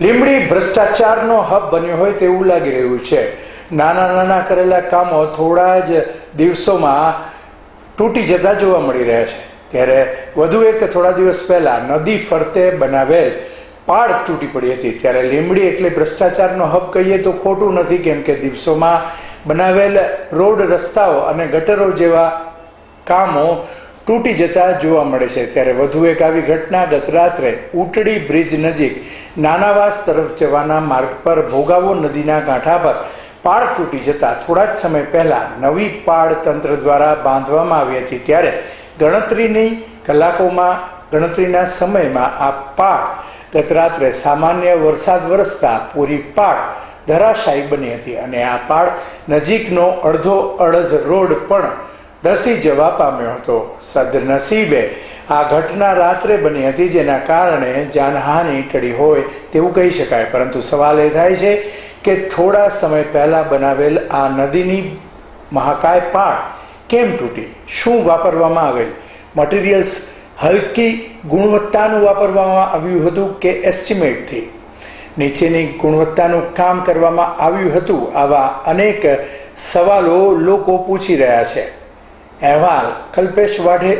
Limbdi ભ્રષ્ટાચારનો hub બન્યો હોય તેવું લાગી રહ્યું છે. નાના નાના કરેલા કામો થોડા જ દિવસોમાં તૂટી જતા જોવા મળી રહ્યા છે. ત્યારે વધુ એક થોડા દિવસ પહેલા નદી ફરતે બનાવેલ પાડ તૂટી પડી હતી. ત્યારે લીમડી એટલે ભ્રષ્ટાચારનો હબ કહીએ તો ખોટું નથી, કેમ કે દિવસોમાં બનાવેલ રોડ રસ્તાઓ અને ગટરો જેવા કામો તૂટી જતા જોવા મળે છે. ત્યારે વધુ એક આવી ઘટના ગત રાત્રે ઉટડી બ્રિજ નજીક નાનાવાસ તરફ જવાના માર્ગ પર ભોગાવો નદીના કાંઠા પર પાળ તૂટી જતા થોડા જ સમય પહેલા નવી પાળ તંત્ર દ્વારા બાંધવામાં આવી હતી. ત્યારે ગણતરીની કલાકોમાં, ગણતરીના સમયમાં આ પાળ ગત રાત્રે સામાન્ય વરસાદ વરસતા પૂરી પાળ ધરાશાયી બની હતી અને આ પાળ નજીકનો અડધો અડધ રોડ પણ ધસી જવા પામ્યો હતો. સદનસીબે આ ઘટના રાત્રે બની હતી, જેના કારણે જાનહાનિ ટળી હોય તેવું કહી શકાય. પરંતુ સવાલ એ થાય છે કે થોડા સમય પહેલાં બનાવેલ આ નદીની મહાકાય પાળ કેમ તૂટી? શું વાપરવામાં આવેલ? મટીરિયલ્સ હલકી ગુણવત્તાનું વાપરવામાં આવ્યું હતું કે એસ્ટિમેટથી નીચેની ગુણવત્તાનું કામ કરવામાં આવ્યું હતું આવા અનેક સવાલો લોકો પૂછી રહ્યા છે. અહેવાલ કલ્પેશ વાઢે